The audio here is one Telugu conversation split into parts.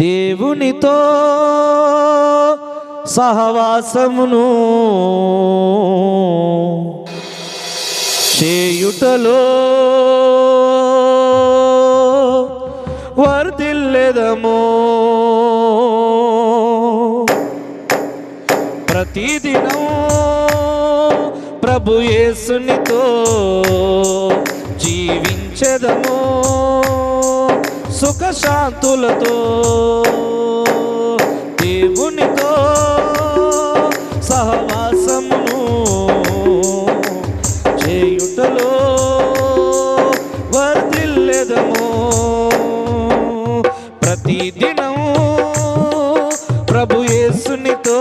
దేవునితో సహవాసమును చేయుటలో వర్దిల్లెదమో ప్రతిదినం ప్రభు యేసునితో సుఖశాంతులతో దేవునితో సహవాసమును చేయుటలో వర్ధిల్లెదము. ప్రతిదినము ప్రభు యేసునితో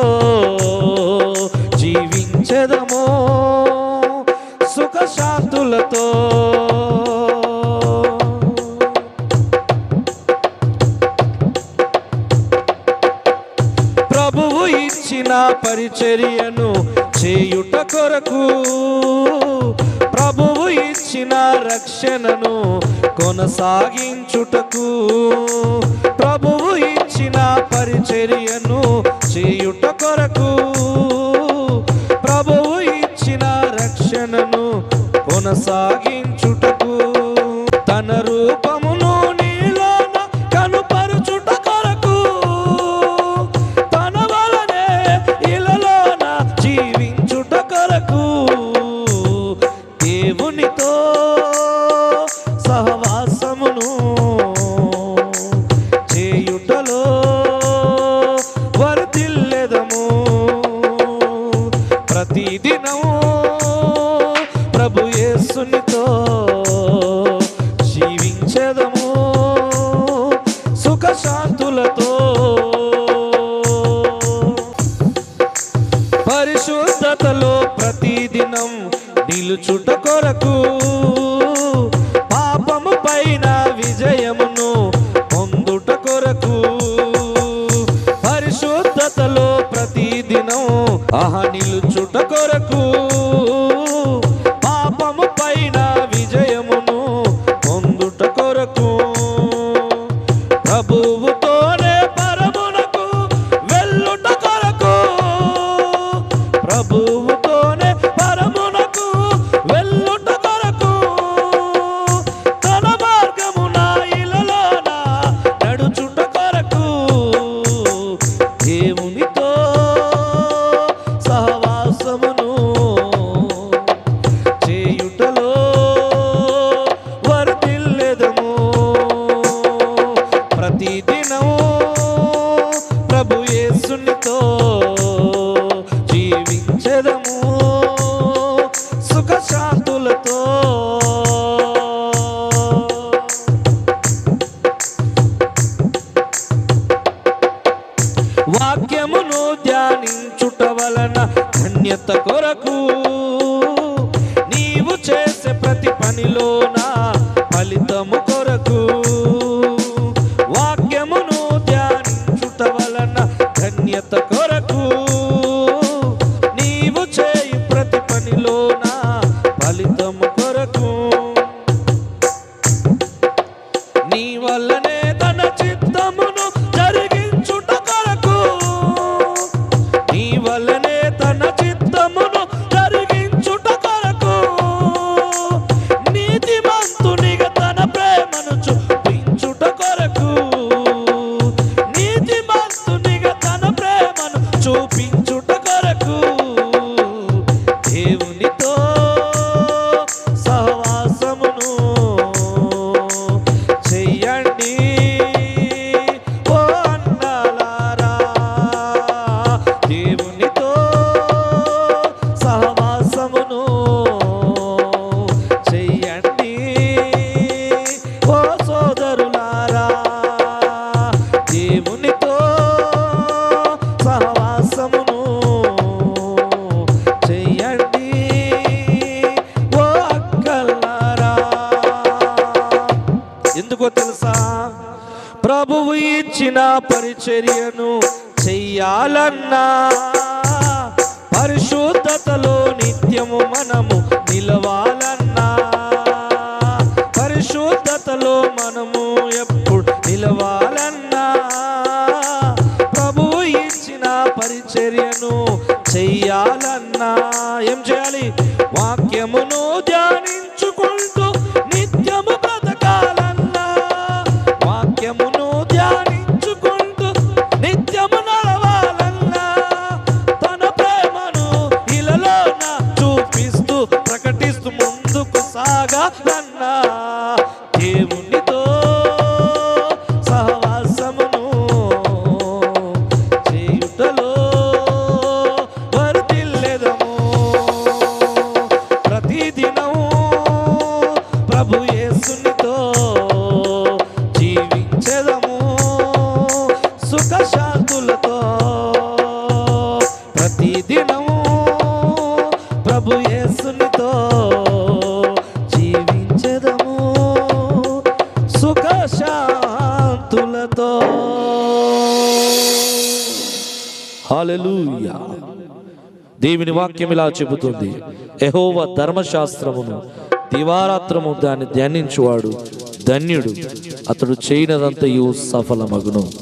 పరిచర్యను చేయుట కొరకు ప్రభువు ఇచ్చిన రక్షణను కొనసాగించుటకు ప్రభువు ఇచ్చిన పరిచర్యను చేయుట కొరకు ప్రభువు ఇచ్చిన రక్షణను కొనసాగించుటకు పాపము పైన విజయమును పొందుట కొరకు. పరిశుద్ధతలో ప్రతిదినం ఆహ నిలుచుట కొరకు. సుఖశాంతులతో వాక్యమును ధ్యానించుట వలన ధన్యత కొరకు నీవు చేసే ప్రతి పనిలోన ఫలితము వల్లనే తన చిత్తమును జరిగించుట కొరకు. నీ వల్లనే తన చిత్తమును జరిగించుట కొరకు. నీతిమంతునిగా తన ప్రేమను చూపించుట కొరకు. నీతిమంతునిగా తన ప్రేమను చూపించుట కొరకు. దేవునితో ఎందుకో తెలుసా? ప్రభువు ఇచ్చిన పరిచర్యను చెయ్యాలన్నా పరిశుద్ధతలో నిత్యము మనము నిలవాలన్నా పరిశుద్ధతలో మనము ఎప్పుడు నిలవాలన్నా ప్రభువు ఇచ్చిన పరిచర్యను చెయ్యాలన్నా. ఏం చేయాలి? వాక్యమును సాగాలన్నా దేవునితో సహవాసమును చేయుటలో వర్ధిల్లెదము ప్రతిదినము ప్రభు యేసునితో జీవించెదము. సుఖశాంతులతో ప్రతిదినము ప్రభు యేసునితో హల్లెలూయా. దేవుని వాక్యం ఇలా చెబుతుంది. ఎహోవ ధర్మశాస్త్రమును దివారాత్రము దాన్ని ధ్యానించువాడు ధన్యుడు. అతడు చేయనదంతయు సఫలమగును.